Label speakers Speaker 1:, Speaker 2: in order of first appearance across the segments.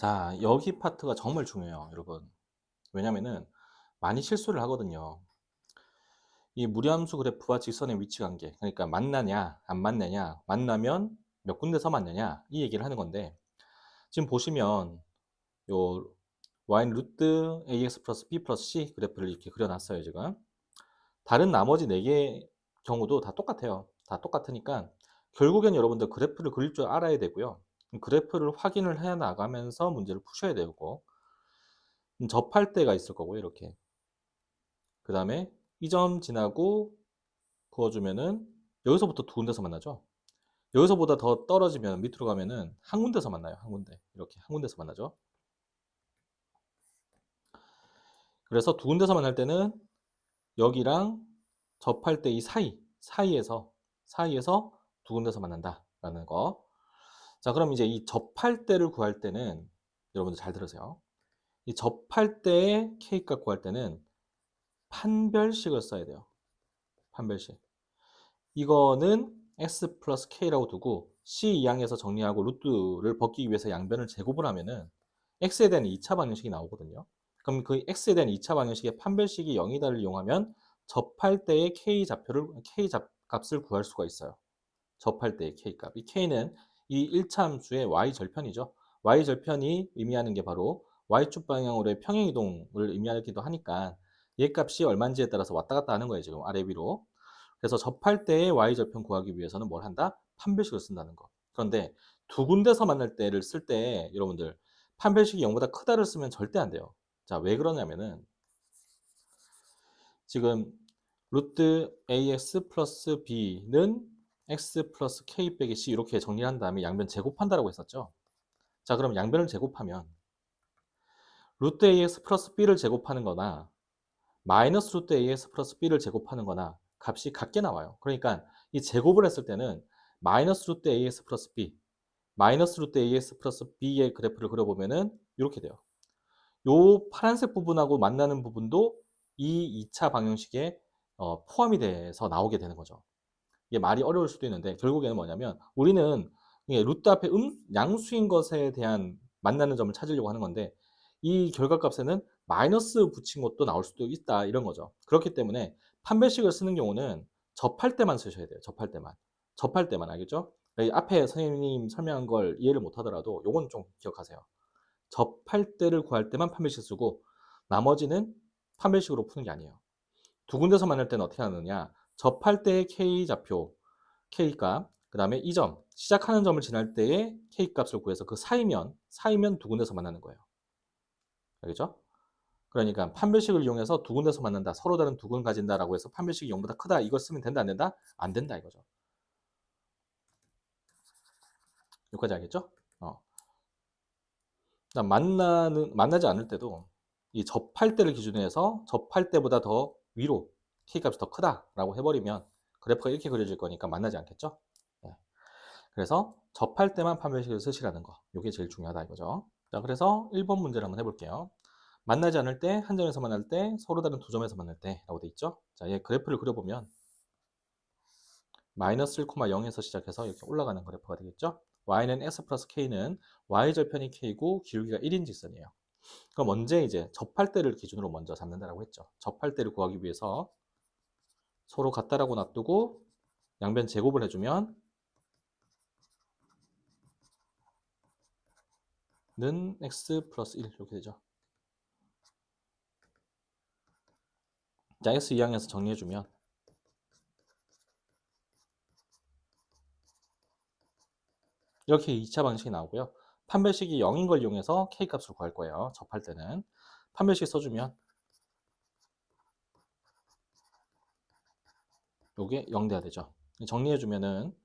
Speaker 1: 자, 여기 파트가 정말 중요해요, 여러분. 왜냐면은 많이 실수를 하거든요. 이 무리함수 그래프와 직선의 위치 관계, 그러니까 만나냐, 안 만나냐, 만나면 몇 군데서 만나냐, 이 얘기를 하는 건데, 지금 보시면 요 y는 루트 ax 플러스 b 플러스 c 그래프를 이렇게 그려놨어요, 지금. 다른 나머지 4개 경우도 다 똑같아요. 다 똑같으니까 결국엔 여러분들 그래프를 그릴 줄 알아야 되고요. 그래프를 확인을 해 나가면서 문제를 푸셔야 되고 음, 접할 때가 있을 거고 이렇게. 그 다음에 이 점 지나고 그어주면은 여기서부터 두 군데서 만나죠? 여기서보다 더 떨어지면 밑으로 가면은 한 군데서 만나요 한 군데. 이렇게 한 군데서 만나죠? 그래서 두 군데서 만날 때는 여기랑 접할 때 이 사이 사이에서 사이에서 두 군데서 만난다 라는 거 자, 그럼 이제 이 접할 때를 구할 때는 여러분들 잘 들으세요. 이 접할 때의 K값 구할 때는 판별식을 써야 돼요. 판별식. 이거는 x 플러스 k라고 두고 c 이항에서 정리하고 루트를 벗기기 위해서 양변을 제곱을 하면은 x에 대한 2차 방정식이 나오거든요. 그럼 그 x에 대한 2차 방정식의 판별식이 0이다를 이용하면 접할 때의 k 좌표를 k 값을 구할 수가 있어요. 접할 때의 k 값. 이 k는 이 1차 함수의 y 절편이죠. y 절편이 의미하는 게 바로 y축 방향으로의 평행 이동을 의미하기도 하니까 얘 값이 얼마인지에 따라서 왔다 갔다 하는 거예요. 지금 아래 위로. 그래서 접할 때의 y 절편 구하기 위해서는 뭘 한다? 판별식을 쓴다는 거. 그런데 두 군데서 만날 때를 쓸 때 여러분들 판별식이 0보다 크다를 쓰면 절대 안 돼요. 자, 왜 그러냐면은 지금 루트 ax 플러스 b는 x 플러스 k 빼기 c 이렇게 정리한 다음에 양변 제곱한다라고 했었죠. 자, 그럼 양변을 제곱하면 루트 ax 플러스 b를 제곱하는 거나 마이너스 루트 ax 플러스 b를 제곱하는 거나 값이 같게 나와요. 그러니까 이 제곱을 했을 때는 마이너스 루트 ax 플러스 b 마이너스 루트 ax 플러스 b의 그래프를 그려보면은 이렇게 돼요. 요 파란색 부분하고 만나는 부분도 이 2차 방정식에 어, 포함이 돼서 나오게 되는 거죠. 이게 말이 어려울 수도 있는데 결국에는 뭐냐면 우리는 루트 앞에 음, 양수인 것에 대한 만나는 점을 찾으려고 하는 건데 이 결과값에는 마이너스 붙인 것도 나올 수도 있다 이런 거죠. 그렇기 때문에 판별식을 쓰는 경우는 접할 때만 쓰셔야 돼요. 접할 때만. 접할 때만 알겠죠? 앞에 선생님 설명한 걸 이해를 못 하더라도 요건 좀 기억하세요. 접할 때를 구할 때만 판별식 쓰고 나머지는 판별식으로 푸는 게 아니에요. 두 군데서 만날 때는 어떻게 하느냐? 접할 때의 K 좌표, K 값, 그 다음에 이 점, 시작하는 점을 지날 때의 K 값을 구해서 그 사이면, 사이면 두 군데서 만나는 거예요. 알겠죠? 그러니까 판별식을 이용해서 두 군데서 만난다. 서로 다른 두 군 가진다라고 해서 판별식이 0보다 크다. 이걸 쓰면 된다, 안 된다? 안 된다, 이거죠. 여기까지 알겠죠? 어. 만나는, 만나지 않을 때도 이 접할 때를 기준으로 해서 접할 때보다 더 위로 K값이 더 크다라고 해버리면 그래프가 이렇게 그려질 거니까 만나지 않겠죠? 네. 그래서 접할 때만 판별식을 쓰시라는 거. 이게 제일 중요하다 이거죠. 자, 그래서 1번 문제를 한번 해볼게요. 만나지 않을 때, 한 점에서 만날 때, 서로 다른 두 점에서 만날 때 라고 돼 있죠? 자, 얘 그래프를 그려보면 마이너스 1,0에서 시작해서 이렇게 올라가는 그래프가 되겠죠? y는 s 플러스 k는 y절편이 k고 기울기가 1인 직선이에요. 그럼 언제 이제 접할 때를 기준으로 먼저 잡는다라고 했죠. 접할 때를 구하기 위해서 서로 같다라고 놔두고 양변 제곱을 해주면 는 x 플러스 1 이렇게 되죠. 자, x 이항에서 정리해주면 이렇게 2차 방식이 나오고요. 판별식이 0인 걸 이용해서 k값을 구할 거예요. 접할 때는 판별식 써주면 요게 0 돼야 되죠. 정리해 주면은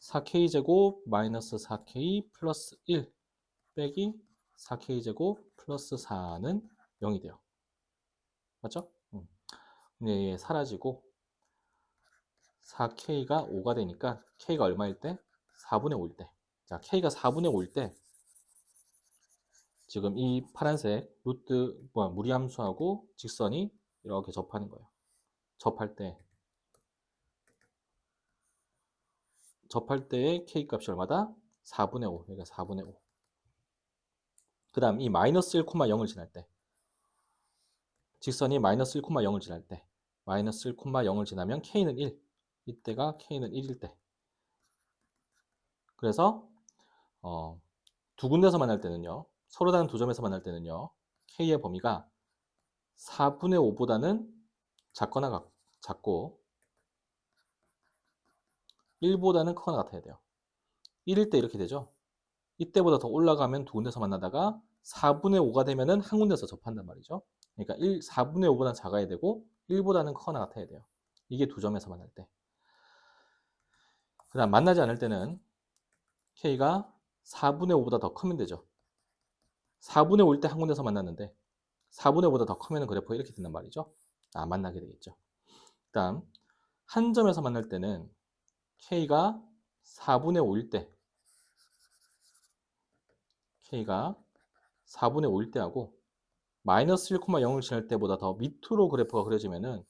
Speaker 1: 4k제곱 마이너스 4k 플러스 1 빼기 4k제곱 플러스 4는 0이 돼요. 맞죠? 음. 얘 사라지고 4k가 5가 되니까 k가 얼마일 때? 4분의 5일 때. 자, k가 4분의 5일 때 지금 이 파란색 루트 뭐 무리함수하고 직선이 이렇게 접하는 거예요. 접할 때 접할 때의 k 값이 얼마다? 4분의 5. 그러니까 4분의 5. 그 다음 이 마이너스 1,0을 지날 때 직선이 마이너스 1,0을 지날 때 마이너스 1,0을 지나면 k는 1 이때가 k는 1일 때 그래서 어, 두 군데서 만날 때는요 서로 다른 두 점에서 만날 때는요 k의 범위가 4분의 5보다는 작거나 같- 작고 1보다는 크거나 같아야 돼요 1일 때 이렇게 되죠 이때보다 더 올라가면 두 군데서 만나다가 4분의 5가 되면은 한 군데서 접한단 말이죠. 그러니까 1, 4분의 5보다는 작아야 되고 1보다는 커나 같아야 돼요. 이게 두 점에서 만날 때. 그 다음 만나지 않을 때는 K가 4분의 5보다 더 크면 되죠. 4분의 5일 때 한 군데서 만났는데 4분의 5보다 더 크면 그래프가 이렇게 된단 말이죠. 아, 만나게 되겠죠. 그 다음 한 점에서 만날 때는 K가 4분의 5일 때 K가 4분의 5일 때하고 마이너스 1,0을 지날 때보다 더 밑으로 그래프가 그려지면은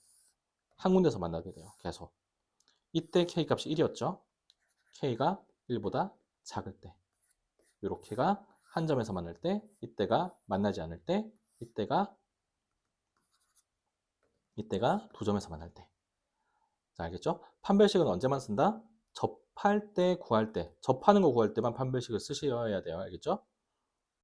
Speaker 1: 한 군데서 만나게 돼요. 계속. 이때 K 값이 1이었죠. K가 1보다 작을 때. 이렇게가 한 점에서 만날 때, 이때가 만나지 않을 때, 이때가 이때가 두 점에서 만날 때. 자, 알겠죠? 판별식은 언제만 쓴다? 접할 때, 구할 때. 접하는 거 구할 때만 판별식을 쓰셔야 돼요. 알겠죠?